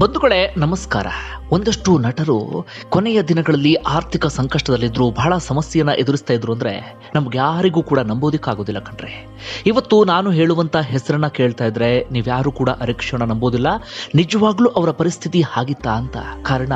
ಬಂಧುಗಳೇ ನಮಸ್ಕಾರ. ಒಂದಷ್ಟು ನಟರು ಕೊನೆಯ ದಿನಗಳಲ್ಲಿ ಆರ್ಥಿಕ ಸಂಕಷ್ಟದಲ್ಲಿದ್ದರು ಬಹಳ ಸಮಸ್ಯೆಯನ್ನು ಎದುರಿಸ್ತಾ ಇದ್ರು ಅಂದರೆ ನಮ್ಗೆ ಯಾರಿಗೂ ಕೂಡ ನಂಬೋದಕ್ಕಾಗೋದಿಲ್ಲ ಕಣ್ರೆ. ಇವತ್ತು ನಾನು ಹೇಳುವಂಥ ಹೆಸರನ್ನ ಕೇಳ್ತಾ ಇದ್ರೆ ನೀವ್ಯಾರು ಕೂಡ ಅರಿಕ್ಷಣ ನಂಬೋದಿಲ್ಲ. ನಿಜವಾಗ್ಲೂ ಅವರ ಪರಿಸ್ಥಿತಿ ಹಾಗಿತ್ತಾ ಅಂತ. ಕಾರಣ,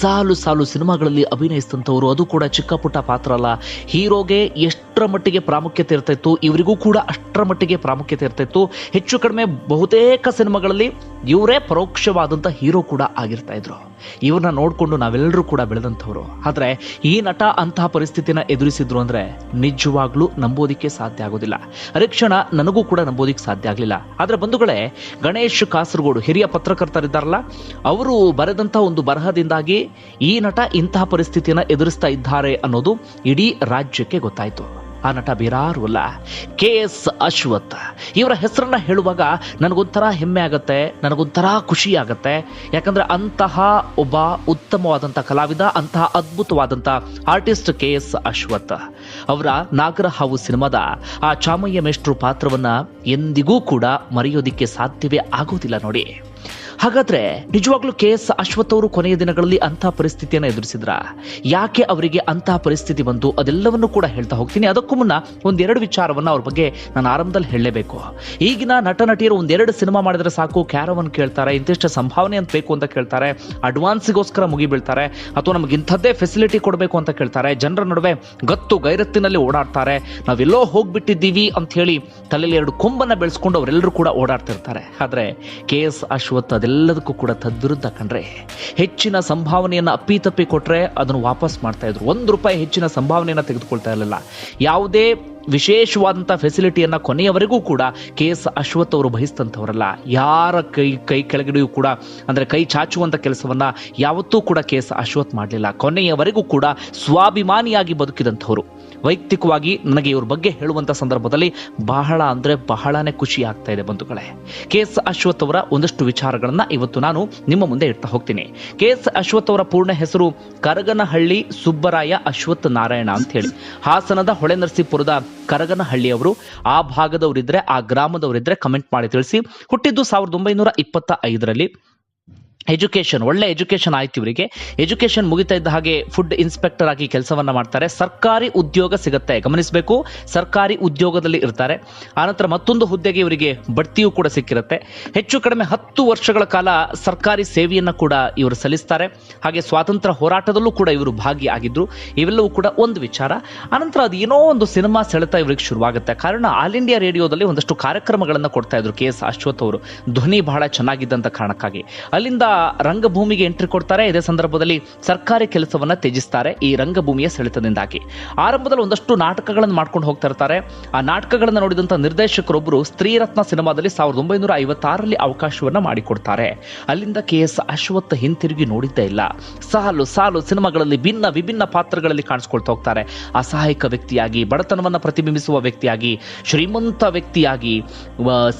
ಸಾಲು ಸಾಲು ಸಿನಿಮಾಗಳಲ್ಲಿ ಅಭಿನಯಿಸಿದಂಥವ್ರು ಅದು ಕೂಡ ಚಿಕ್ಕ ಪುಟ್ಟ ಪಾತ್ರ ಅಲ್ಲ. ಹೀರೋಗೆ ಎಷ್ಟರ ಮಟ್ಟಿಗೆ ಪ್ರಾಮುಖ್ಯತೆ ಇರ್ತಾ ಇತ್ತು, ಇವರಿಗೂ ಕೂಡ ಅಷ್ಟರ ಮಟ್ಟಿಗೆ ಪ್ರಾಮುಖ್ಯತೆ ಇರ್ತಾ ಇತ್ತು. ಹೆಚ್ಚು ಕಡಿಮೆ ಬಹುತೇಕ ಸಿನಿಮಾಗಳಲ್ಲಿ ಇವರೇ ಪರೋಕ್ಷವಾದಂಥ ಹೀರೋ ಕೂಡ ಆಗಿರ್ತಾ ಇದ್ರು. ಇವ್ರನ್ನ ನೋಡ್ಕೊಂಡು ನಾವೆಲ್ಲರೂ ಕೂಡ ಬೆಳೆದಂಥವ್ರು. ಆದರೆ ಈ ನಟ ಅಂತಹ ಪರಿಸ್ಥಿತಿನ ಎದುರಿಸಿದ್ರು ಅಂದ್ರೆ ನಿಜವಾಗ್ಲೂ ನಂಬೋದಿಕ್ಕೆ ಸಾಧ್ಯ ಆಗೋದಿಲ್ಲ. ಅರಿಕ್ಷಣ ನನಗೂ ಕೂಡ ನಂಬೋದಿಕ್ಕೆ ಸಾಧ್ಯ ಆಗಲಿಲ್ಲ. ಆದರೆ ಬಂಧುಗಳೇ, ಗಣೇಶ್ ಕಾಸರಗೋಡು ಹಿರಿಯ ಪತ್ರಕರ್ತರಿದ್ದಾರಲ್ಲ, ಅವರು ಬರೆದಂಥ ಒಂದು ಬರಹದಿಂದಾಗಿ ಈ ನಟ ಇಂತಹ ಪರಿಸ್ಥಿತಿಯನ್ನು ಎದುರಿಸ್ತಾ ಇದ್ದಾರೆ ಅನ್ನೋದು ಇಡೀ ರಾಜ್ಯಕ್ಕೆ ಗೊತ್ತಾಯ್ತು. ಆ ನಟ ಬೇರಾರು ಅಲ್ಲ ಕೆ ಎಸ್ ಅಶ್ವಥ್. ಇವರ ಹೆಸರನ್ನ ಹೇಳುವಾಗ ನನಗೊಂಥರ ಹೆಮ್ಮೆ ಆಗತ್ತೆ, ನನಗೊಂಥರ ಖುಷಿ ಆಗತ್ತೆ. ಯಾಕಂದ್ರೆ ಅಂತಹ ಒಬ್ಬ ಉತ್ತಮವಾದಂಥ ಕಲಾವಿದ, ಅಂತಹ ಅದ್ಭುತವಾದಂಥ ಆರ್ಟಿಸ್ಟ್ ಕೆ ಎಸ್ ಅಶ್ವಥ್. ಅವರ ನಾಗರ ಹಾವು ಸಿನಿಮಾದ ಆ ಚಾಮಯ್ಯ ಮೇಷ್ಟ್ರು ಪಾತ್ರವನ್ನ ಎಂದಿಗೂ ಕೂಡ ಮರೆಯೋದಿಕ್ಕೆ ಸಾಧ್ಯವೇ ಆಗೋದಿಲ್ಲ ನೋಡಿ. ಹಾಗಾದ್ರೆ ನಿಜವಾಗ್ಲೂ ಕೆ ಎಸ್ ಅಶ್ವಥ್ ಅವರು ಕೊನೆಯ ದಿನಗಳಲ್ಲಿ ಅಂತಹ ಪರಿಸ್ಥಿತಿಯನ್ನು ಎದುರಿಸಿದ್ರ? ಯಾಕೆ ಅವರಿಗೆ ಅಂತಹ ಪರಿಸ್ಥಿತಿ ಬಂತು ಅದೆಲ್ಲವನ್ನು ಕೂಡ ಹೇಳ್ತಾ ಹೋಗ್ತೀನಿ. ಅದಕ್ಕೂ ಮುನ್ನ ಒಂದೆರಡು ವಿಚಾರವನ್ನ ಅವ್ರ ಬಗ್ಗೆ ನಾನು ಆರಂಭದಲ್ಲಿ ಹೇಳಲೇಬೇಕು. ಈಗಿನ ನಟ ನಟಿಯರು ಒಂದೆರಡು ಸಿನಿಮಾ ಮಾಡಿದ್ರೆ ಸಾಕು ಕ್ಯಾರವನ್ ಕೇಳ್ತಾರೆ, ಇಂತಿಷ್ಟು ಸಂಭಾವನೆ ಅಂತ ಬೇಕು ಅಂತ ಕೇಳ್ತಾರೆ, ಅಡ್ವಾನ್ಸ್ಗೋಸ್ಕರ ಮುಗಿಬೀಳ್ತಾರೆ ಅಥವಾ ನಮ್ಗೆ ಇಂಥದ್ದೇ ಫೆಸಿಲಿಟಿ ಕೊಡಬೇಕು ಅಂತ ಕೇಳ್ತಾರೆ, ಜನರ ನಡುವೆ ಗತ್ತು ಗೈರತ್ತಿನಲ್ಲಿ ಓಡಾಡ್ತಾರೆ, ನಾವೆಲ್ಲೋ ಹೋಗ್ಬಿಟ್ಟಿದ್ದೀವಿ ಅಂತ ಹೇಳಿ ತಲೆಯಲ್ಲಿ ಎರಡು ಕೊಂಬನ್ನ ಬೆಳೆಸ್ಕೊಂಡು ಅವರೆಲ್ಲರೂ ಕೂಡ ಓಡಾಡ್ತಿರ್ತಾರೆ. ಆದ್ರೆ ಕೆ ಎಸ್ ಅಶ್ವಥ್ ಅದೆಲ್ಲದಕ್ಕೂ ಕೂಡ ತದ್ವಿರುದ್ಧ ಕಂಡ್ರೆ ಹೆಚ್ಚಿನ ಸಂಭಾವನೆಯನ್ನು ಅಪ್ಪಿತಪ್ಪಿ ಕೊಟ್ಟರೆ ಅದನ್ನು ವಾಪಸ್ ಮಾಡ್ತಾ ಇದ್ರು. ಒಂದು ರೂಪಾಯಿ ಹೆಚ್ಚಿನ ಸಂಭಾವನೆಯನ್ನು ತೆಗೆದುಕೊಳ್ತಾ ಇರಲಿಲ್ಲ. ಯಾವುದೇ ವಿಶೇಷವಾದಂಥ ಫೆಸಿಲಿಟಿಯನ್ನು ಕೊನೆಯವರೆಗೂ ಕೂಡ ಕೆ ಎಸ್ ಅಶ್ವಥ್ ಅವರು ಬಯಸಿದಂಥವರಲ್ಲ ಯಾರ ಕೈ ಕೈ ಕೆಳಗಡೆಯೂ ಕೂಡ, ಅಂದರೆ ಕೈ ಚಾಚುವಂಥ ಕೆಲಸವನ್ನು ಯಾವತ್ತೂ ಕೂಡ ಕೆ ಎಸ್ ಅಶ್ವಥ್ ಮಾಡಲಿಲ್ಲ. ಕೊನೆಯವರೆಗೂ ಕೂಡ ಸ್ವಾಭಿಮಾನಿಯಾಗಿ ಬದುಕಿದಂಥವ್ರು. ವೈಯಕ್ತಿಕವಾಗಿ ನನಗೆ ಇವ್ರ ಬಗ್ಗೆ ಹೇಳುವಂತ ಸಂದರ್ಭದಲ್ಲಿ ಬಹಳ ಅಂದ್ರೆ ಬಹಳನೇ ಖುಷಿ ಆಗ್ತಾ ಇದೆ ಬಂಧುಗಳೇ. ಕೆ ಎಸ್ ಅಶ್ವಥ್ ಅವರ ಒಂದಷ್ಟು ವಿಚಾರಗಳನ್ನ ಇವತ್ತು ನಾನು ನಿಮ್ಮ ಮುಂದೆ ಇಡ್ತಾ ಹೋಗ್ತೀನಿ. ಕೆ ಎಸ್ ಅಶ್ವಥ್ ಅವರ ಪೂರ್ಣ ಹೆಸರು ಕರಗನಹಳ್ಳಿ ಸುಬ್ಬರಾಯ ಅಶ್ವಥ್ ನಾರಾಯಣ ಅಂತ ಹೇಳಿ. ಹಾಸನದ ಹೊಳೆನರಸೀಪುರದ ಕರಗನಹಳ್ಳಿಯವರು ಆ ಭಾಗದವರಿದ್ರೆ, ಆ ಗ್ರಾಮದವರಿದ್ರೆ ಕಮೆಂಟ್ ಮಾಡಿ ತಿಳಿಸಿ. ಹುಟ್ಟಿದ್ದು ಸಾವಿರದ ಒಂಬೈನೂರ ಇಪ್ಪತ್ತ ಐದರಲ್ಲಿ ಎಜುಕೇಶನ್ ಒಳ್ಳೆ ಎಜುಕೇಷನ್ ಆಯ್ತು ಇವರಿಗೆ. ಎಜುಕೇಷನ್ ಮುಗಿತಾ ಇದ್ದ ಹಾಗೆ ಫುಡ್ ಇನ್ಸ್ಪೆಕ್ಟರ್ ಆಗಿ ಕೆಲಸವನ್ನ ಮಾಡ್ತಾರೆ. ಸರ್ಕಾರಿ ಉದ್ಯೋಗ ಸಿಗುತ್ತೆ, ಗಮನಿಸಬೇಕು. ಸರ್ಕಾರಿ ಉದ್ಯೋಗದಲ್ಲಿ ಇರ್ತಾರೆ. ಆನಂತರ ಮತ್ತೊಂದು ಹುದ್ದೆಗೆ ಇವರಿಗೆ ಬಡ್ತಿಯೂ ಕೂಡ ಸಿಕ್ಕಿರುತ್ತೆ. ಹೆಚ್ಚು ಕಡಿಮೆ ಹತ್ತು ವರ್ಷಗಳ ಕಾಲ ಸರ್ಕಾರಿ ಸೇವೆಯನ್ನು ಕೂಡ ಇವರು ಸಲ್ಲಿಸ್ತಾರೆ. ಹಾಗೆ ಸ್ವಾತಂತ್ರ್ಯ ಹೋರಾಟದಲ್ಲೂ ಕೂಡ ಇವರು ಭಾಗಿಯಾಗಿದ್ರು. ಇವೆಲ್ಲವೂ ಕೂಡ ಒಂದು ವಿಚಾರ. ಆನಂತರ ಅದು ಏನೋ ಒಂದು ಸಿನಿಮಾ ಸೆಳೆತ ಇವರಿಗೆ ಶುರುವಾಗುತ್ತೆ. ಕಾರಣ ಆಲ್ ಇಂಡಿಯಾ ರೇಡಿಯೋದಲ್ಲಿ ಒಂದಷ್ಟು ಕಾರ್ಯಕ್ರಮಗಳನ್ನು ಕೊಡ್ತಾ ಇದ್ರು ಕೆ ಎಸ್ ಅಶ್ವಥ್ ಅವರು. ಧ್ವನಿ ಬಹಳ ಚೆನ್ನಾಗಿದ್ದಂತ ಕಾರಣಕ್ಕಾಗಿ. ಅಲ್ಲಿಂದ ರಂಗಭೂಮಿಗೆ ಎಂಟ್ರಿ ಕೊಡ್ತಾರೆ. ಇದೇ ಸಂದರ್ಭದಲ್ಲಿ ಸರ್ಕಾರಿ ಕೆಲಸವನ್ನ ತ್ಯಜಿಸ್ತಾರೆ ಈ ರಂಗಭೂಮಿಯ ಸೆಳೆತದಿಂದಾಗಿ. ಆರಂಭದಲ್ಲಿ ಒಂದಷ್ಟು ನಾಟಕಗಳನ್ನು ಮಾಡ್ಕೊಂಡು ಹೋಗ್ತಾ ಇರ್ತಾರೆ. ಆ ನಾಟಕಗಳನ್ನು ನೋಡಿದಂತ ನಿರ್ದೇಶಕರೊಬ್ಬರು ಸ್ತ್ರೀರತ್ನ ಸಿನಿಮಾದಲ್ಲಿ ಸಾವಿರದ ಒಂಬೈನೂರ ಐವತ್ತಾರರಲ್ಲಿ ಅವಕಾಶವನ್ನ ಮಾಡಿಕೊಡ್ತಾರೆ. ಅಲ್ಲಿಂದ ಕೆ ಎಸ್ ಅಶ್ವಥ್ ಹಿಂತಿರುಗಿ ನೋಡಿದ್ದೇ ಇಲ್ಲ. ಸಾಲು ಸಾಲು ಸಿನಿಮಾಗಳಲ್ಲಿ ಭಿನ್ನ ವಿಭಿನ್ನ ಪಾತ್ರಗಳಲ್ಲಿ ಕಾಣಿಸ್ಕೊಳ್ತಾ ಹೋಗ್ತಾರೆ. ಅಸಹಾಯಕ ವ್ಯಕ್ತಿಯಾಗಿ, ಬಡತನವನ್ನ ಪ್ರತಿಬಿಂಬಿಸುವ ವ್ಯಕ್ತಿಯಾಗಿ, ಶ್ರೀಮಂತ ವ್ಯಕ್ತಿಯಾಗಿ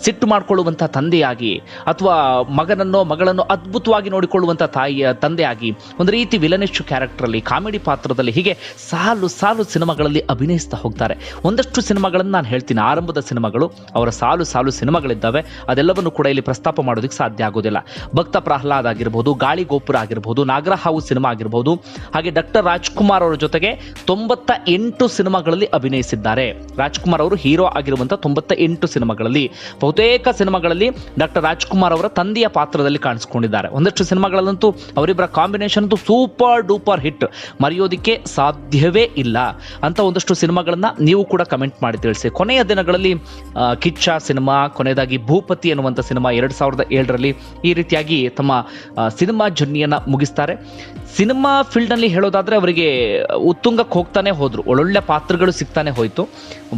ಸಿಟ್ಟು ಮಾಡಿಕೊಳ್ಳುವಂಥ ತಂದೆಯಾಗಿ, ಅಥವಾ ಮಗನನ್ನೋ ಮಗಳನ್ನು ಅದ್ಭುತವಾಗಿ ನೋಡಿಕೊಳ್ಳುವಂಥ ತಾಯಿಯ ತಂದೆಯಾಗಿ ಒಂದು ರೀತಿ ವಿಲನಿಶ್ ಕ್ಯಾರೆಕ್ಟರ್ ಅಲ್ಲಿ, ಕಾಮಿಡಿ ಪಾತ್ರದಲ್ಲಿ ಹೀಗೆ ಸಾಲು ಸಾಲು ಸಿನಿಮಾಗಳಲ್ಲಿ ಅಭಿನಯಿಸ್ತಾ ಹೋಗ್ತಾರೆ. ಒಂದಷ್ಟು ಸಿನಿಮಾಗಳನ್ನು ನಾನು ಹೇಳ್ತೀನಿ. ಆರಂಭದ ಸಿನಿಮಾಗಳು, ಅವರ ಸಾಲು ಸಾಲು ಸಿನಿಮಾಗಳಿದ್ದಾವೆ. ಅದೆಲ್ಲವನ್ನು ಕೂಡ ಇಲ್ಲಿ ಪ್ರಸ್ತಾಪ ಮಾಡೋದಕ್ಕೆ ಸಾಧ್ಯ ಆಗೋದಿಲ್ಲ. ಭಕ್ತ ಪ್ರಹ್ಲಾದ್ ಆಗಿರ್ಬೋದು, ಗಾಳಿ ಗೋಪುರ ಆಗಿರ್ಬೋದು ನಾಗರಹಾವು ಸಿನಿಮಾ ಆಗಿರ್ಬೋದು, ಹಾಗೆ ಡಾಕ್ಟರ್ ರಾಜ್ಕುಮಾರ್ ಅವರ ಜೊತೆಗೆ ತೊಂಬತ್ತ ಎಂಟು ಸಿನಿಮಾಗಳಲ್ಲಿ ಅಭಿನಯಿಸಿದ್ದಾರೆ. ರಾಜ್ಕುಮಾರ್ ಅವರು ಹೀರೋ ಆಗಿರುವಂತಹ ತೊಂಬತ್ತ ಎಂಟು ಸಿನಿಮಾಗಳಲ್ಲಿ, ಬಹುತೇಕ ಸಿನಿಮಾಗಳಲ್ಲಿ ಡಾಕ್ಟರ್ ರಾಜ್ಕುಮಾರ್ ಅವರ ತಂದೆಯ ಪಾತ್ರದಲ್ಲಿ ಕಾಣಿಸ್ಕೊಂಡಿದ್ದಾರೆ. ಒಂದಷ್ಟು ಸಿನಿಮಾಗಳಲ್ಲಂತೂ ಅವರಿಬ್ಬರ ಕಾಂಬಿನೇಷನ್ ಅಂತೂ ಸೂಪರ್ ಡೂಪರ್ ಹಿಟ್ ಮರೆಯೋದಕ್ಕೆ ಸಾಧ್ಯವೇ ಇಲ್ಲ. ಅಂತ ಒಂದಷ್ಟು ಸಿನಿಮಾಗಳನ್ನ ನೀವು ಕೂಡ ಕಮೆಂಟ್ ಮಾಡಿ ತಿಳಿಸಿ. ಕೊನೆಯ ದಿನಗಳಲ್ಲಿ ಕಿಚ್ಚ ಸಿನಿಮಾ, ಕೊನೆಯದಾಗಿ ಭೂಪತಿ ಅನ್ನುವಂಥ ಸಿನಿಮಾ ಎರಡು ಸಾವಿರದ ಏಳರಲ್ಲಿ ಈ ರೀತಿಯಾಗಿ ತಮ್ಮ ಸಿನಿಮಾ ಜರ್ನಿಯನ್ನ ಮುಗಿಸ್ತಾರೆ. ಸಿನಿಮಾ ಫೀಲ್ಡ್ನಲ್ಲಿ ಹೇಳೋದಾದ್ರೆ ಅವರಿಗೆ ಉತ್ತುಂಗಕ್ಕೆ ಹೋಗ್ತಾನೆ ಹೋದರು. ಒಳ್ಳೊಳ್ಳೆ ಪಾತ್ರಗಳು ಸಿಗ್ತಾನೆ ಹೋಯ್ತು.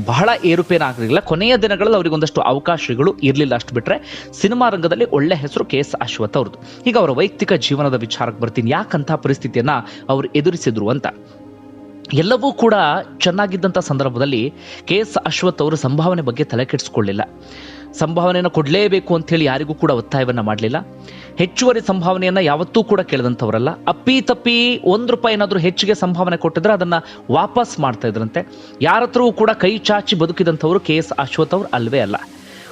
ಬಹಳ ಏರುಪೇರಾಗಲಿಲ್ಲ ಕೊನೆಯ ದಿನಗಳಲ್ಲಿ ಅವರಿಗೆ ಒಂದಷ್ಟು ಅವಕಾಶಗಳು ಇರಲಿಲ್ಲ ಅಷ್ಟು ಬಿಟ್ರೆ. ಸಿನಿಮಾ ರಂಗದಲ್ಲಿ ಒಳ್ಳೆ ಹೆಸರು ಕೆ ಎಸ್ ಅಶ್ವಥ್ ಅವ್ರದ್ದು. ಈಗ ಅವರ ವೈಯಕ್ತಿಕ ಜೀವನದ ವಿಚಾರಕ್ಕೆ ಬರ್ತೀನಿ. ಯಾಕಂತ ಪರಿಸ್ಥಿತಿಯನ್ನ ಅವರು ಎದುರಿಸಿದ್ರು ಅಂತ. ಎಲ್ಲವೂ ಕೂಡ ಚೆನ್ನಾಗಿದ್ದಂಥ ಸಂದರ್ಭದಲ್ಲಿ ಕೆ ಎಸ್ ಅಶ್ವಥ್ ಅವರು ಸಂಭಾವನೆ ಬಗ್ಗೆ ತಲೆ ಕೆಡಿಸ್ಕೊಳ್ಳಿಲ್ಲ. ಸಂಭಾವನೆಯನ್ನು ಕೊಡಲೇಬೇಕು ಅಂತೇಳಿ ಯಾರಿಗೂ ಕೂಡ ಒತ್ತಾಯವನ್ನ ಮಾಡಲಿಲ್ಲ. ಹೆಚ್ಚುವರಿ ಸಂಭಾವನೆಯನ್ನ ಯಾವತ್ತೂ ಕೂಡ ಕೇಳಿದಂಥವರಲ್ಲ. ಅಪ್ಪಿ ತಪ್ಪಿ ಒಂದು ರೂಪಾಯಿ ಏನಾದರೂ ಹೆಚ್ಚಿಗೆ ಸಂಭಾವನೆ ಕೊಟ್ಟಿದ್ರೆ ಅದನ್ನು ವಾಪಸ್ ಮಾಡ್ತಾ ಇದ್ರಂತೆ. ಯಾರತ್ರವೂ ಕೂಡ ಕೈ ಚಾಚಿ ಬದುಕಿದಂಥವರು ಕೆ ಎಸ್ ಅಶ್ವಥ್ ಅವರು ಅಲ್ವೇ ಅಲ್ಲ.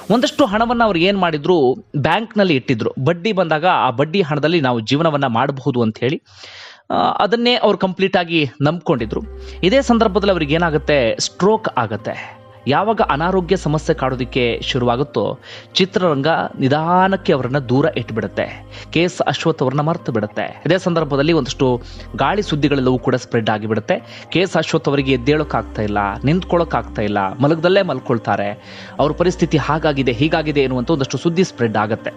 ಒಂದಷ್ಟು ಹಣವನ್ನು ಅವ್ರು ಏನು ಮಾಡಿದ್ರು? ಬ್ಯಾಂಕ್ನಲ್ಲಿ ಇಟ್ಟಿದ್ರು. ಬಡ್ಡಿ ಬಂದಾಗ ಆ ಬಡ್ಡಿ ಹಣದಲ್ಲಿ ನಾವು ಜೀವನವನ್ನು ಮಾಡಬಹುದು ಅಂತ ಹೇಳಿ ಅದನ್ನೇ ಅವ್ರು ಕಂಪ್ಲೀಟ್ ಆಗಿ ನಂಬ್ಕೊಂಡಿದ್ರು. ಇದೇ ಸಂದರ್ಭದಲ್ಲಿ ಅವ್ರಿಗೆ ಏನಾಗುತ್ತೆ? ಸ್ಟ್ರೋಕ್ ಆಗುತ್ತೆ. ಯಾವಾಗ ಅನಾರೋಗ್ಯ ಸಮಸ್ಯೆ ಕಾಡೋದಕ್ಕೆ ಶುರುವಾಗುತ್ತೋ ಚಿತ್ರರಂಗ ನಿಧಾನಕ್ಕೆ ಅವರನ್ನ ದೂರ ಇಟ್ಬಿಡುತ್ತೆ. ಕೆ ಎಸ್ ಅಶ್ವಥ್ ಅವರನ್ನ ಮರೆತು ಬಿಡುತ್ತೆ. ಇದೇ ಸಂದರ್ಭದಲ್ಲಿ ಒಂದಷ್ಟು ಗಾಳಿ ಸುದ್ದಿಗಳೆಲ್ಲವೂ ಕೂಡ ಸ್ಪ್ರೆಡ್ ಆಗಿಬಿಡುತ್ತೆ. ಕೆ ಎಸ್ ಅಶ್ವಥ್ ಅವರಿಗೆ ಆಗ್ತಾ ಇಲ್ಲ ನಿಂತ್ಕೊಳ್ಳೋಕ್ಕಾಗ್ತಾ ಇಲ್ಲ, ಮಲಗದಲ್ಲೇ ಮಲ್ಕೊಳ್ತಾರೆ. ಅವ್ರ ಪರಿಸ್ಥಿತಿ ಹಾಗಾಗಿದೆ, ಹೀಗಾಗಿದೆ ಎನ್ನುವಂಥ ಒಂದಷ್ಟು ಸುದ್ದಿ ಸ್ಪ್ರೆಡ್ ಆಗುತ್ತೆ.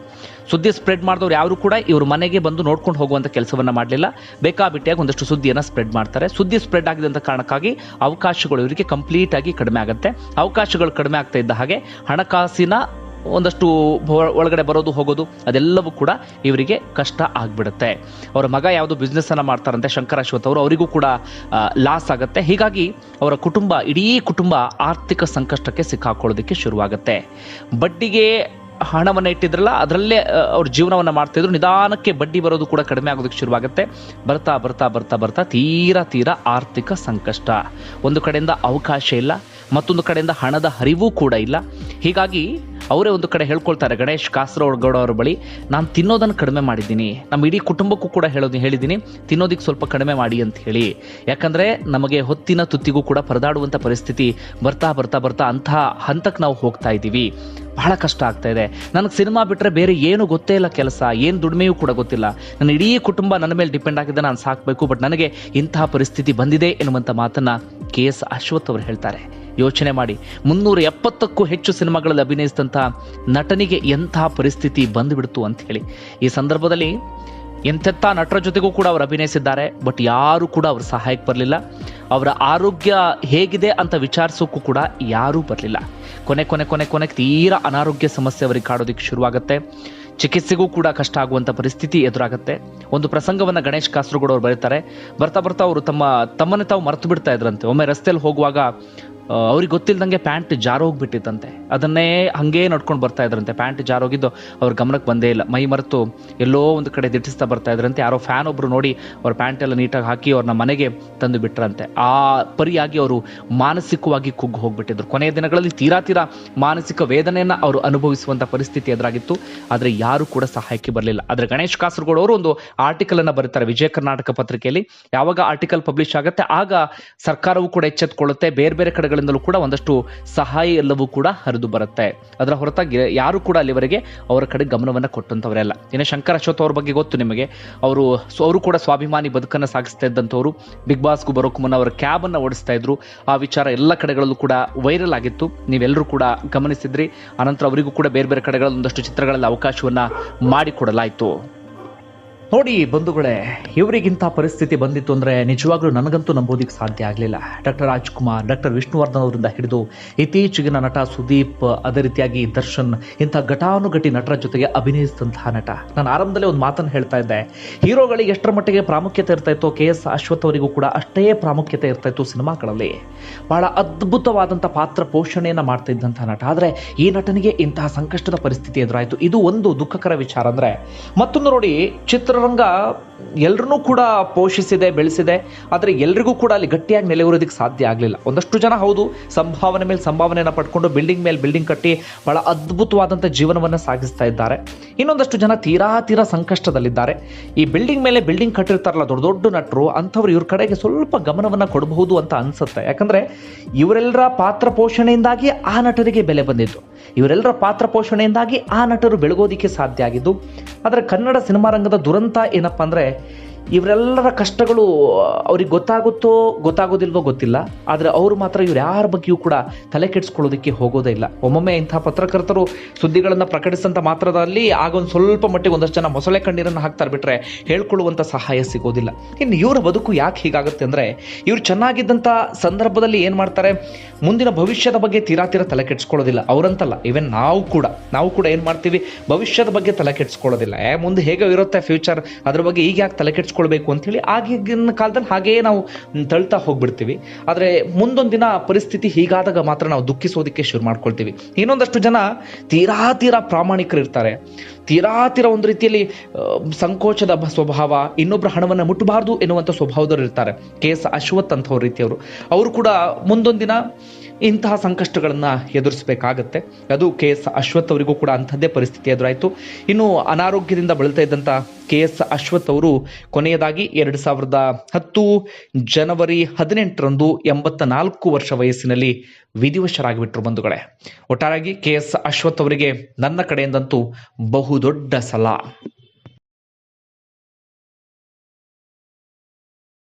ಸುದ್ದಿ ಸ್ಪ್ರೆಡ್ ಮಾಡಿದವ್ರು ಯಾರು ಕೂಡ ಇವರು ಮನೆಗೆ ಬಂದು ನೋಡ್ಕೊಂಡು ಹೋಗುವಂಥ ಕೆಲಸವನ್ನ ಮಾಡಲಿಲ್ಲ. ಬೇಕಾಬಿಟ್ಟಿಯಾಗಿ ಒಂದಷ್ಟು ಸುದ್ದಿಯನ್ನು ಸ್ಪ್ರೆಡ್ ಮಾಡ್ತಾರೆ. ಸುದ್ದಿ ಸ್ಪ್ರೆಡ್ ಆಗಿದೆ ಅಂತ ಕಾರಣಕ್ಕಾಗಿ ಅವಕಾಶಗಳು ಇವರಿಗೆ ಕಂಪ್ಲೀಟ್ ಆಗಿ ಕಡಿಮೆ ಆಗುತ್ತೆ. ಅವಕಾಶಗಳು ಕಡಿಮೆ ಆಗ್ತಾ ಇದ್ದ ಹಾಗೆ ಹಣಕಾಸಿನ ಒಂದಷ್ಟು ಒಳಗಡೆ ಬರೋದು ಹೋಗೋದು ಅದೆಲ್ಲವೂ ಕೂಡ ಇವರಿಗೆ ಕಷ್ಟ ಆಗ್ಬಿಡುತ್ತೆ. ಅವರ ಮಗ ಯಾವುದು ಬಿಸ್ನೆಸ್ ಅನ್ನ ಮಾಡ್ತಾರಂತೆ ಶಂಕರ ಅಶ್ವಥ್ ಅವರು, ಅವರಿಗೂ ಕೂಡ ಲಾಸ್ ಆಗುತ್ತೆ. ಹೀಗಾಗಿ ಅವರ ಕುಟುಂಬ, ಇಡೀ ಕುಟುಂಬ ಆರ್ಥಿಕ ಸಂಕಷ್ಟಕ್ಕೆ ಸಿಕ್ಕಾಕೊಳ್ಳೋದಕ್ಕೆ ಶುರುವಾಗುತ್ತೆ. ಬಡ್ಡಿಗೆ ಹಣವನ್ನು ಇಟ್ಟಿದ್ರಲ್ಲ, ಅದರಲ್ಲೇ ಅವ್ರ ಜೀವನವನ್ನು ಮಾಡ್ತಿದ್ರು. ನಿಧಾನಕ್ಕೆ ಬಡ್ಡಿ ಬರೋದು ಕೂಡ ಕಡಿಮೆ ಆಗೋದಕ್ಕೆ ಶುರುವಾಗುತ್ತೆ. ಬರ್ತಾ ಬರ್ತಾ ಬರ್ತಾ ಬರ್ತಾ ತೀರಾ ತೀರಾ ಆರ್ಥಿಕ ಸಂಕಷ್ಟ. ಒಂದು ಕಡೆಯಿಂದ ಅವಕಾಶ ಇಲ್ಲ, ಮತ್ತೊಂದು ಕಡೆಯಿಂದ ಹಣದ ಹರಿವು ಕೂಡ ಇಲ್ಲ. ಹೀಗಾಗಿ ಅವರೇ ಒಂದು ಕಡೆ ಹೇಳ್ಕೊಳ್ತಾರೆ, ಗಣೇಶ್, ಕಾಸರಗೌಡ ಅವರ ಬಳಿ ನಾನು ತಿನ್ನೋದನ್ನು ಕಡಿಮೆ ಮಾಡಿದ್ದೀನಿ. ನಮ್ಮ ಇಡೀ ಕುಟುಂಬಕ್ಕೂ ಕೂಡ ಹೇಳೋದು, ಹೇಳಿದ್ದೀನಿ ತಿನ್ನೋದಕ್ಕೆ ಸ್ವಲ್ಪ ಕಡಿಮೆ ಮಾಡಿ ಅಂತ ಹೇಳಿ. ಯಾಕಂದರೆ ನಮಗೆ ಹೊತ್ತಿನ ತುತ್ತಿಗೂ ಕೂಡ ಪರದಾಡುವಂಥ ಪರಿಸ್ಥಿತಿ ಬರ್ತಾ ಬರ್ತಾ ಬರ್ತಾ ಅಂತಹ ಹಂತಕ್ಕೆ ನಾವು ಹೋಗ್ತಾ ಇದ್ದೀವಿ. ಬಹಳ ಕಷ್ಟ ಆಗ್ತಾ ಇದೆ. ನನಗೆ ಸಿನಿಮಾ ಬಿಟ್ಟರೆ ಬೇರೆ ಏನು ಗೊತ್ತೇ ಇಲ್ಲ ಕೆಲಸ, ಏನು ದುಡಿಮೆಯೂ ಕೂಡ ಗೊತ್ತಿಲ್ಲ. ನನ್ನ ಇಡೀ ಕುಟುಂಬ ನನ್ನ ಮೇಲೆ ಡಿಪೆಂಡ್ ಆಗಿದೆ ನಾನು ಸಾಕಬೇಕು, ಬಟ್ ನನಗೆ ಇಂತಹ ಪರಿಸ್ಥಿತಿ ಬಂದಿದೆ ಎನ್ನುವಂಥ ಮಾತನ್ನ ಕೆ ಎಸ್ ಅಶ್ವಥ್ ಅವರು ಹೇಳ್ತಾರೆ. ಯೋಚನೆ ಮಾಡಿ, ಮುನ್ನೂರ ಎಪ್ಪತ್ತಕ್ಕೂ ಹೆಚ್ಚು ಸಿನಿಮಾಗಳಲ್ಲಿ ಅಭಿನಯಿಸಿದಂಥ ನಟನಿಗೆ ಎಂಥ ಪರಿಸ್ಥಿತಿ ಬಂದುಬಿಡ್ತು ಅಂತ ಹೇಳಿ. ಈ ಸಂದರ್ಭದಲ್ಲಿ ಎಂಥೆಂಥ ನಟರ ಜೊತೆಗೂ ಕೂಡ ಅವರು ಅಭಿನಯಿಸಿದ್ದಾರೆ, ಬಟ್ ಯಾರು ಕೂಡ ಅವ್ರ ಸಹಾಯಕ್ಕೆ ಬರಲಿಲ್ಲ. ಅವರ ಆರೋಗ್ಯ ಹೇಗಿದೆ ಅಂತ ವಿಚಾರಿಸೋಕ್ಕೂ ಕೂಡ ಯಾರೂ ಬರಲಿಲ್ಲ. ಕೊನೆ ಕೊನೆ ಕೊನೆ ಕೊನೆಗೆ ತೀರಾ ಅನಾರೋಗ್ಯ ಸಮಸ್ಯೆ ಅವರಿಗೆ ಕಾಡೋದಕ್ಕೆ ಶುರುವಾಗುತ್ತೆ. ಚಿಕಿತ್ಸೆಗೂ ಕೂಡ ಕಷ್ಟ ಆಗುವಂಥ ಪರಿಸ್ಥಿತಿ ಎದುರಾಗುತ್ತೆ. ಒಂದು ಪ್ರಸಂಗವನ್ನು ಗಣೇಶ್ ಕಾಸರಗೋಡು ಅವರು ಬರೀತಾರೆ. ಬರ್ತಾ ಬರ್ತಾ ಅವರು ತಮ್ಮ ತಮ್ಮನ್ನೇ ತಾವು ಮರೆತು ಬಿಡ್ತಾ ಇದ್ರಂತೆ. ಒಮ್ಮೆ ರಸ್ತೆಯಲ್ಲಿ ಹೋಗುವಾಗ ಅವ್ರಿಗೆ ಗೊತ್ತಿಲ್ದಂಗೆ ಪ್ಯಾಂಟ್ ಜಾರೋಗ್ಬಿಟ್ಟಿತ್ತಂತೆ. ಅದನ್ನೇ ಹಂಗೇ ನಡ್ಕೊಂಡು ಬರ್ತಾ ಇದ್ರಂತೆ. ಪ್ಯಾಂಟ್ ಜಾರೋಗಿದ್ದು ಅವ್ರ ಗಮನಕ್ಕೆ ಬಂದೇ ಇಲ್ಲ. ಮೈ ಮರೆತು ಎಲ್ಲೋ ಒಂದು ಕಡೆ ದಿಟ್ಟಿಸ್ತಾ ಬರ್ತಾ ಇದ್ರಂತೆ. ಯಾರೋ ಫ್ಯಾನ್ ಒಬ್ರು ನೋಡಿ ಅವ್ರ ಪ್ಯಾಂಟ್ ಎಲ್ಲ ನೀಟಾಗಿ ಹಾಕಿ ಅವ್ರನ್ನ ಮನೆಗೆ ತಂದು ಬಿಟ್ರಂತೆ. ಆ ಪರಿಯಾಗಿ ಅವರು ಮಾನಸಿಕವಾಗಿ ಕುಗ್ಗು ಹೋಗ್ಬಿಟ್ಟಿದ್ರು. ಕೊನೆಯ ದಿನಗಳಲ್ಲಿ ತೀರಾ ತೀರಾ ಮಾನಸಿಕ ವೇದನೆಯನ್ನು ಅವರು ಅನುಭವಿಸುವಂಥ ಪರಿಸ್ಥಿತಿ ಎದುರಾಗಿತ್ತು. ಆದರೆ ಯಾರು ಕೂಡ ಸಹಾಯಕ್ಕೆ ಬರಲಿಲ್ಲ. ಆದರೆ ಗಣೇಶ್ ಕಾಸರಗೋಡು ಅವರು ಒಂದು ಆರ್ಟಿಕಲ್ ಅನ್ನ ಬರೀತಾರೆ ವಿಜಯ ಕರ್ನಾಟಕ ಪತ್ರಿಕೆಯಲ್ಲಿ. ಯಾವಾಗ ಆರ್ಟಿಕಲ್ ಪಬ್ಲಿಷ್ ಆಗುತ್ತೆ, ಆಗ ಸರ್ಕಾರವು ಕೂಡ ಎಚ್ಚೆತ್ತುಕೊಳ್ಳುತ್ತೆ ಬೇರೆ ಬೇರೆ ಕಡೆಗಳಿಂದಲೂ ಕೂಡ ಒಂದಷ್ಟು ಸಹಾಯ ಎಲ್ಲವೂ ಕೂಡ ಹರಿದು ಬರುತ್ತೆ. ಅದರ ಹೊರತಾಗಿ ಯಾರು ಕೂಡ ಅಲ್ಲಿವರೆಗೆ ಅವರ ಕಡೆ ಗಮನವನ್ನು ಕೊಟ್ಟಂತವರೆಲ್ಲ ಇನ್ನು ಶಂಕರ್ ಅಶ್ವಥ್ ಅವ್ರ ಬಗ್ಗೆ ಗೊತ್ತು ನಿಮಗೆ. ಅವರು ಅವರು ಕೂಡ ಸ್ವಾಭಿಮಾನಿ ಬದುಕನ್ನು ಸಾಗಿಸ್ತಾ ಇದ್ದಂಥವ್ರು. ಬಿಗ್ ಬಾಸ್ಗೂ ಬರೋಕ್ಕೂ ಮುನ್ನ ಅವರ ಕ್ಯಾಬ್ ಅನ್ನ ಓಡಿಸ್ತಾ ಇದ್ರು. ಆ ವಿಚಾರ ಎಲ್ಲ ಕಡೆಗಳಲ್ಲೂ ಕೂಡ ವೈರಲ್ ಆಗಿತ್ತು. ನೀವೆಲ್ಲರೂ ಕೂಡ ಗಮನಿಸಿದ್ರಿ. ಅನಂತರ ಅವರಿಗೂ ಕೂಡ ಬೇರೆ ಬೇರೆ ಕಡೆಗಳಲ್ಲಿ ಒಂದಷ್ಟು ಚಿತ್ರಗಳಲ್ಲಿ ಅವಕಾಶವನ್ನ ಮಾಡಿಕೊಡಲಾಯಿತು. ನೋಡಿ ಬಂಧುಗಳೇ, ಇವರಿಗಿಂತ ಪರಿಸ್ಥಿತಿ ಬಂದಿತ್ತು ಅಂದರೆ ನಿಜವಾಗ್ಲೂ ನನಗಂತೂ ನಂಬೋದಿಕ್ಕೆ ಸಾಧ್ಯ ಆಗಲಿಲ್ಲ. ಡಾಕ್ಟರ್ ರಾಜ್ಕುಮಾರ್, ಡಾಕ್ಟರ್ ವಿಷ್ಣುವರ್ಧನ್ ಅವರಿಂದ ಹಿಡಿದು ಇತ್ತೀಚೆಗಿನ ನಟ ಸುದೀಪ್, ಅದೇ ರೀತಿಯಾಗಿ ದರ್ಶನ್, ಇಂಥ ಘಟಾನುಘಟಿ ನಟರ ಜೊತೆಗೆ ಅಭಿನಯಿಸಿದಂತಹ ನಟ. ನಾನು ಆರಂಭದಲ್ಲೇ ಒಂದು ಮಾತನ್ನು ಹೇಳ್ತಾ ಇದ್ದೆ. ಹೀರೋಗಳಿಗೆ ಎಷ್ಟರ ಮಟ್ಟಿಗೆ ಪ್ರಾಮುಖ್ಯತೆ ಇರ್ತಾ ಇತ್ತು ಕೆ ಎಸ್ ಅಶ್ವಥ್ ಅವರಿಗೂ ಕೂಡ ಅಷ್ಟೇ ಪ್ರಾಮುಖ್ಯತೆ ಇರ್ತಾ ಇತ್ತು ಸಿನಿಮಾಗಳಲ್ಲಿ. ಬಹಳ ಅದ್ಭುತವಾದಂಥ ಪಾತ್ರ ಪೋಷಣೆಯನ್ನು ಮಾಡ್ತಾ ಇದ್ದಂತಹ ನಟ. ಆದರೆ ಈ ನಟನಿಗೆ ಇಂತಹ ಸಂಕಷ್ಟದ ಪರಿಸ್ಥಿತಿ ಎದುರಾಯಿತು. ಇದು ಒಂದು ದುಃಖಕರ ವಿಚಾರ ಅಂದರೆ. ಮತ್ತೊಂದು ನೋಡಿ ಚಿತ್ರರಂಗ ಎಲ್ಲರನ್ನೂ ಕೂಡ ಪೋಷಿಸಿದೆ, ಬೆಳೆಸಿದೆ. ಆದರೆ ಎಲ್ರಿಗೂ ಕೂಡ ಅಲ್ಲಿ ಗಟ್ಟಿಯಾಗಿ ನೆಲೆಯೂರೋದಕ್ಕೆ ಸಾಧ್ಯ ಆಗಲಿಲ್ಲ. ಒಂದಷ್ಟು ಜನ ಹೌದು, ಸಂಭಾವನೆ ಮೇಲೆ ಸಂಭಾವನೆಯನ್ನು ಪಡ್ಕೊಂಡು ಬಿಲ್ಡಿಂಗ್ ಮೇಲೆ ಬಿಲ್ಡಿಂಗ್ ಕಟ್ಟಿ ಬಹಳ ಅದ್ಭುತವಾದಂಥ ಜೀವನವನ್ನು ಸಾಗಿಸ್ತಾ ಇದ್ದಾರೆ. ಇನ್ನೊಂದಷ್ಟು ಜನ ತೀರಾ ತೀರಾ ಸಂಕಷ್ಟದಲ್ಲಿದ್ದಾರೆ. ಈ ಬಿಲ್ಡಿಂಗ್ ಮೇಲೆ ಬಿಲ್ಡಿಂಗ್ ಕಟ್ಟಿರ್ತಾರಲ್ಲ, ದೊಡ್ಡ ದೊಡ್ಡ ನಟರು, ಅಂಥವ್ರು ಇವ್ರ ಕಡೆಗೆ ಸ್ವಲ್ಪ ಗಮನವನ್ನು ಕೊಡಬಹುದು ಅಂತ ಅನ್ಸುತ್ತೆ. ಯಾಕಂದ್ರೆ ಇವರೆಲ್ಲರ ಪಾತ್ರ ಪೋಷಣೆಯಿಂದಾಗಿ ಆ ನಟರಿಗೆ ಬೆಲೆ ಬಂದಿತ್ತು. ಇವರೆಲ್ಲರ ಪಾತ್ರ ಪೋಷಣೆಯಿಂದಾಗಿ ಆ ನಟರು ಬೆಳಗೋದಿಕ್ಕೆ ಸಾಧ್ಯ ಆಗಿದ್ದು. ಆದರೆ ಕನ್ನಡ ಸಿನಿಮಾ ರಂಗದ ದುರಂತ ಏನಪ್ಪ ಅಂದರೆ ಇವರೆಲ್ಲರ ಕಷ್ಟಗಳು ಅವ್ರಿಗೆ ಗೊತ್ತಾಗುತ್ತೋ, ಗೊತ್ತಾಗೋದಿಲ್ವೋ ಗೊತ್ತಿಲ್ಲ. ಆದರೆ ಅವರು ಮಾತ್ರ ಇವ್ರು ಯಾರ ಬಗ್ಗೆಯೂ ಕೂಡ ತಲೆ ಕೆಡಿಸ್ಕೊಳ್ಳೋದಕ್ಕೆ ಹೋಗೋದೇ ಇಲ್ಲ. ಒಮ್ಮೊಮ್ಮೆ ಇಂಥ ಪತ್ರಕರ್ತರು ಸುದ್ದಿಗಳನ್ನು ಪ್ರಕಟಿಸಿದಂಥ ಮಾತ್ರದಲ್ಲಿ ಆಗೊಂದು ಸ್ವಲ್ಪ ಮಟ್ಟಿಗೆ ಒಂದಷ್ಟು ಜನ ಮೊಸಳೆ ಕಣ್ಣೀರನ್ನು ಹಾಕ್ತಾರೆ ಬಿಟ್ಟರೆ ಹೇಳ್ಕೊಳ್ಳುವಂಥ ಸಹಾಯ ಸಿಗೋದಿಲ್ಲ. ಇನ್ನು ಇವರ ಬದುಕು ಯಾಕೆ ಹೀಗಾಗುತ್ತೆ ಅಂದರೆ, ಇವರು ಚೆನ್ನಾಗಿದ್ದಂಥ ಸಂದರ್ಭದಲ್ಲಿ ಏನು ಮಾಡ್ತಾರೆ, ಮುಂದಿನ ಭವಿಷ್ಯದ ಬಗ್ಗೆ ತೀರಾ ತೀರಾ ತಲೆ ಕೆಡಿಸ್ಕೊಳ್ಳೋದಿಲ್ಲ. ಅವರಂತಲ್ಲ ಇವನ್ ನಾವು ಕೂಡ ನಾವು ಕೂಡ ಏನು ಮಾಡ್ತೀವಿ, ಭವಿಷ್ಯದ ಬಗ್ಗೆ ತಲೆ ಕೆಡಿಸ್ಕೊಳ್ಳೋದಿಲ್ಲ. ಮುಂದೆ ಹೇಗೆ ಇರುತ್ತೆ ಫ್ಯೂಚರ್ ಅದ್ರ ಬಗ್ಗೆ ಈಗ ಯಾಕೆ ತಲೆ ಕೆಡಿಸ್ಕೊಳ್ಬೇಕು ಅಂತೇಳಿ ಆಗಿನ ಕಾಲದಲ್ಲಿ ಹಾಗೇ ನಾವು ತಳ್ತಾ ಹೋಗ್ಬಿಡ್ತೀವಿ. ಆದರೆ ಮುಂದೊಂದು ದಿನ ಪರಿಸ್ಥಿತಿ ಹೀಗಾದಾಗ ಮಾತ್ರ ನಾವು ದುಃಖಿಸೋದಕ್ಕೆ ಶುರು ಮಾಡ್ಕೊಳ್ತೀವಿ. ಇನ್ನೊಂದಷ್ಟು ಜನ ತೀರಾ ತೀರಾ ಪ್ರಾಮಾಣಿಕರು ಇರ್ತಾರೆ. ತೀರಾ ತೀರಾ ಒಂದು ರೀತಿಯಲ್ಲಿ ಸಂಕೋಚದ ಸ್ವಭಾವ ಇನ್ನೊಬ್ಬರ ಹಣವನ್ನು ಮುಟ್ಟಬಾರ್ದು ಎನ್ನುವಂಥ ಸ್ವಭಾವದವರು ಇರ್ತಾರೆ. ಕೆ ಎಸ್ ಅಶ್ವಥ್ ಅಂಥವ್ರ ರೀತಿಯವರು. ಅವರು ಕೂಡ ಮುಂದೊಂದು ದಿನ ಇಂತಹ ಸಂಕಷ್ಟಗಳನ್ನು ಎದುರಿಸಬೇಕಾಗತ್ತೆ. ಅದು ಕೆ ಎಸ್ ಅಶ್ವಥ್ ಅವರಿಗೂ ಕೂಡ ಅಂಥದ್ದೇ ಪರಿಸ್ಥಿತಿ ಎದುರಾಯಿತು. ಇನ್ನು ಅನಾರೋಗ್ಯದಿಂದ ಬಳಲ್ತಾ ಇದ್ದಂಥ ಕೆ ಎಸ್ ಅಶ್ವಥ್ ಅವರು ಕೊನೆಯದಾಗಿ ಎರಡು ಸಾವಿರದ ಹತ್ತು ಜನವರಿ ಹದಿನೆಂಟರಂದು ಎಂಬತ್ತ ನಾಲ್ಕು ವರ್ಷ ವಯಸ್ಸಿನಲ್ಲಿ ವಿಧಿವಶರಾಗಿಬಿಟ್ರು ಬಂಧುಗಳೇ. ಒಟ್ಟಾರಾಗಿ ಕೆ ಎಸ್ ಅಶ್ವಥ್ ಅವರಿಗೆ ನನ್ನ ಕಡೆಯಿಂದಂತೂ ಬಹುದೊಡ್ಡ ಸಲಾ.